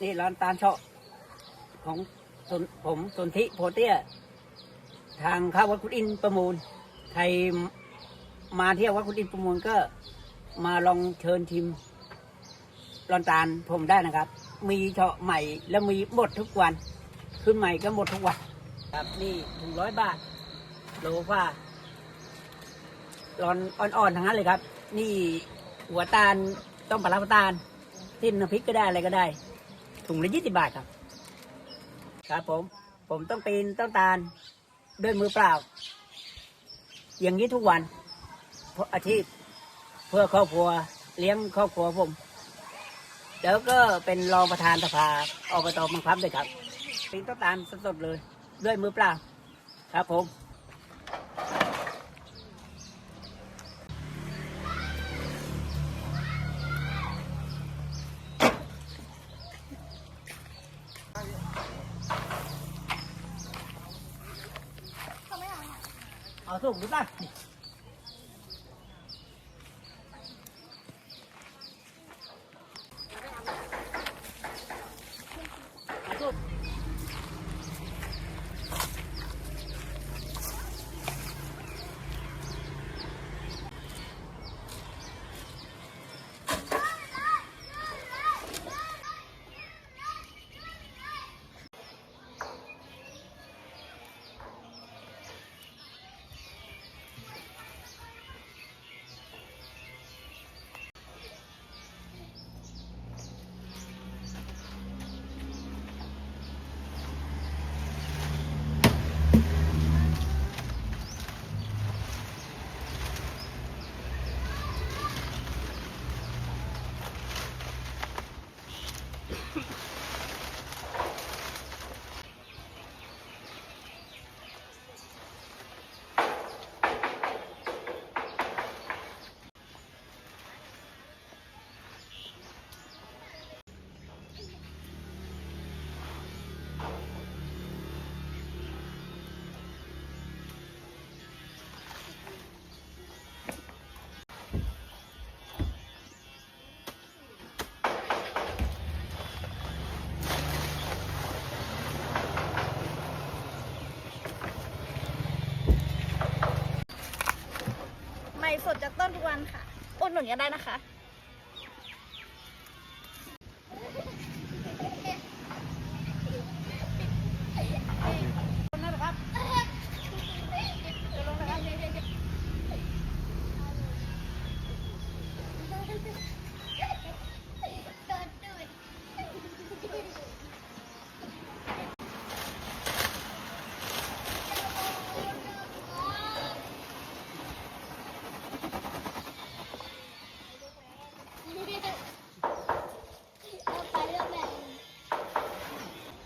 นี่ร้านตาลเชาะของผมสนธิโพเตี้ย ทางเข้าวัดคุณอินประมูล ใครมาเที่ยววัดคุณอินประมูลก็มาลองเชิญชิมร้านตาลผมได้นะครับ มีเฉาะใหม่แล้วมีหมดทุกวัน ขึ้นใหม่ก็หมดทุกวัน ครับนี่ถึงร้อยบาทโลฟ้าร้อนอ่อนๆทั้งนั้นเลยครับ นี่หัวตาลต้มปลาร้าตาลจิ้น้ำพริกก็ได้อะไรก็ได้ ถุงละยี่สิบาทครับ ครับผม ผมต้องปีนต้องตาลด้วยมือเปล่า อย่างนี้ทุกวันเพราะอาชีพเพื่อครอบครัวเลี้ยงครอบครัวผม แล้วก็เป็นรองประธานสภาอบตบางพลับด้วยครับปีนต้องตาลสดๆเลย ด้วยมือเปล่า ครับผม เอาส่ สดจากต้นทุกวันค่ะอุดหนุนกันได้นะคะ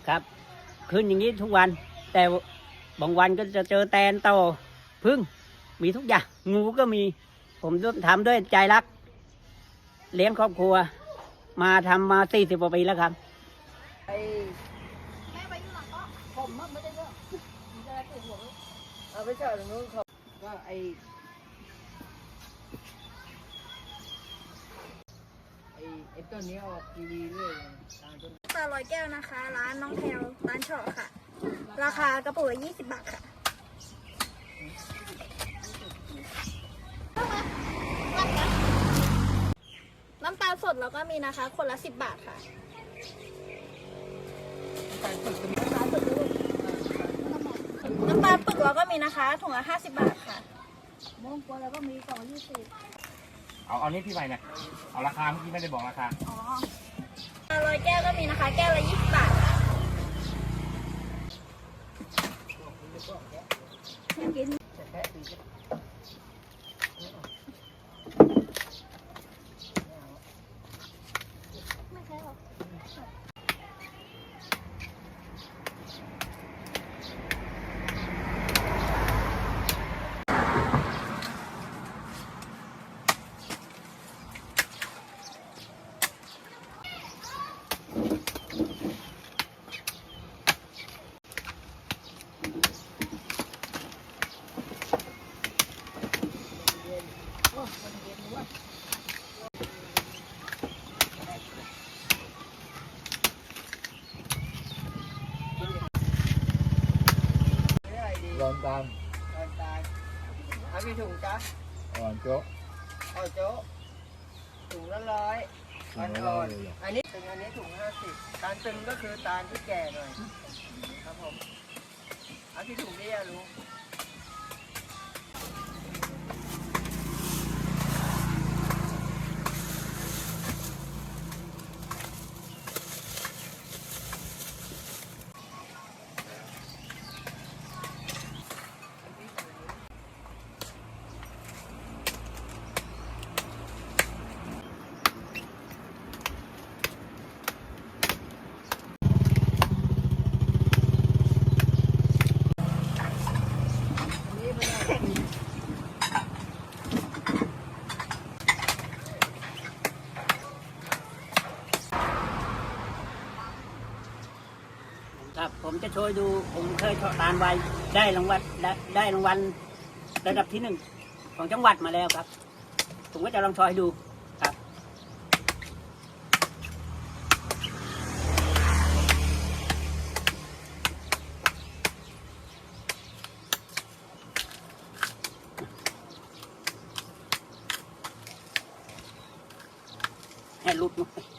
ครับ ขึ้นอย่างนี้ทุกวัน แต่บางวันก็จะเจอแตนโตพึ่งมีทุกอย่างงูก็มี ผมทำด้วยใจรัก เลี้ยงครอบครัว มาทำมาสี่สิบกว่าปีแล้วครับไอแม่ไปอยู่หลังก็ผมไม่ได้เรื่องเอาไปจอตรงนู้นเขาก็ไอไอต้นนี้ออกทีวีด้วยตามต้นาลอยแก้วนะคะ ร้านน้องแพลวร้านเฉาะค่ะ ราคากระปุกละ20 บาทค่ะน้ำตาลสดเราก็มีนะคะ คนละ10บาทค่ะน้ำตาลปึกเราก็มีนะคะถุงละ50บาทค่ะม่วงกวนเราก็มีกล่องละ20เอาเอานี้พี่ไปเนี่ยเอาราคาเมื่อกี้ไม่ได้บอกราคาอ๋อ ปลาลอยแก้วก็มีนะคะ แก้วละยี่สิบบาทกิน ตาลตอนตายเอากี่ถุงจ๊ะอ่อนโจ๊ะเอาโจ๊ะถุงละร้อยถุอ่งละร้ออยนเลยเหรอๆอันนี้ถึงอันนี้ถุงห้าสิบตาลตึงก็คือตาลที่แก่หน่อยครับผมเอาที่ถุงนี้อะลุง ผมจะโชว์ดู ผมเคยทานไว้ได้รางวัลได้รางวัลระดับที่หนึ่งของจังหวัดมาแล้วครับ ผมก็จะลองโชว์ให้ดูครับ ให้ลุดหน่อย